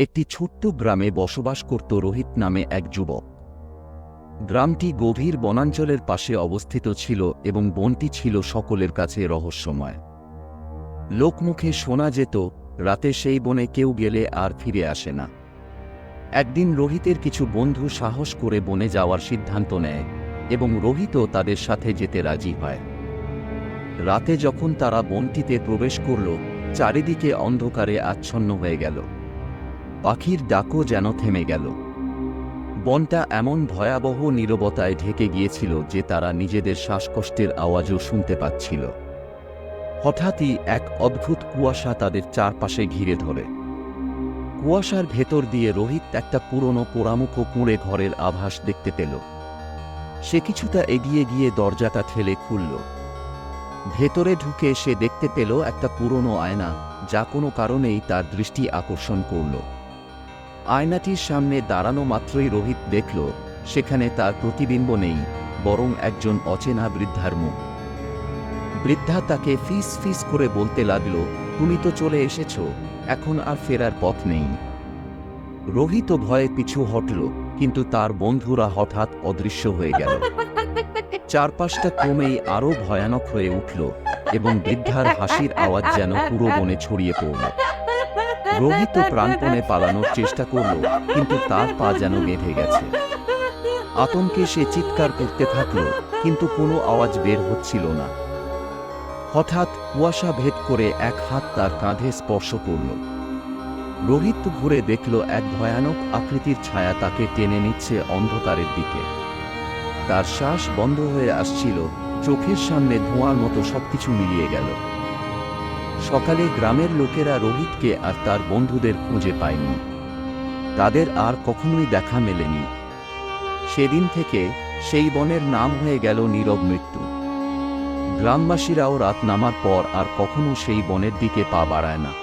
একটি ছোট্ট গ্রামে বসবাস করত রোহিত নামে এক যুবক। গ্রামটি গভীর বনাঞ্চলের পাশে অবস্থিত ছিল এবং বনটি ছিল সকলের কাছে রহস্যময়। লোকমুখে শোনা যেত, রাতে সেই বনে কেউ গেলে আর ফিরে আসে না। একদিন রোহিতের কিছু বন্ধু সাহস করে বনে যাওয়ার সিদ্ধান্ত নেয় এবং রোহিতও তাদের সাথে যেতে রাজি হয়। রাতে যখন তারা বনটিতে প্রবেশ করল, চারিদিকে অন্ধকারে আচ্ছন্ন হয়ে গেল। পাখির ডাকও যেন থেমে গেল। বনটা এমন ভয়াবহ নীরবতায় ঢেকে গিয়েছিল যে তারা নিজেদের শ্বাসকষ্টের আওয়াজও শুনতে পাচ্ছিল। হঠাৎই এক অদ্ভুত কুয়াশা তাদের চারপাশে ঘিরে ধরে। কুয়াশার ভেতর দিয়ে রোহিত একটা পুরনো পোড়ামুখ কুঁড়ে ঘরের আভাস দেখতে পেল। সে কিছুটা এগিয়ে গিয়ে দরজাটা ঠেলে খুলল। ভেতরে ঢুকে সে দেখতে পেল একটা পুরনো আয়না, যা কোনো কারণেই তার দৃষ্টি আকর্ষণ করল। আয়নাটির সামনে দাঁড়ানো মাত্রই রোহিত দেখল, সেখানে তার প্রতিবিম্ব নেই, বরং একজন অচেনা বৃদ্ধার মুখ। বৃদ্ধা তাকে ফিস ফিস করে বলতে লাগল, তুমি তো চলে এসেছ, এখন আর ফেরার পথ নেই। রোহিত ভয়ে পিছু হটল, কিন্তু তার বন্ধুরা হঠাৎ অদৃশ্য হয়ে গেল। চারপাশটা ক্রমেই আরও ভয়ানক হয়ে উঠল, এবং বৃদ্ধার হাসির আওয়াজ যেন পুরো বনে ছড়িয়ে পড়ল। রোহিত প্রাণপণে পালানোর চেষ্টা করল, কিন্তু তার পা যেন বেঁধে গেছে। আতঙ্কে সে চিৎকার করতে থাকল, কিন্তু কোনো আওয়াজ বের হচ্ছিল না। হঠাৎ কুয়াশা ভেদ করে এক হাত তার কাঁধে স্পর্শ করল। রোহিত ঘুরে দেখল এক ভয়ানক আকৃতির ছায়া তাকে টেনে নিচ্ছে অন্ধকারের দিকে। তার শ্বাস বন্ধ হয়ে আসছিল, চোখের সামনে ধোঁয়ার মতো সবকিছু মিলিয়ে গেল। সকালে গ্রামের লোকেরা রোহিতকে আর তার বন্ধুদের খুঁজে পায়নি। তাদের আর কখনোই দেখা মেলেনি। সেদিন থেকে সেই বনের নাম হয়ে গেল নীরব মৃত্যু। গ্রামবাসীরাও রাত নামার পর আর কখনো সেই বনের দিকে পা বাড়ায় না।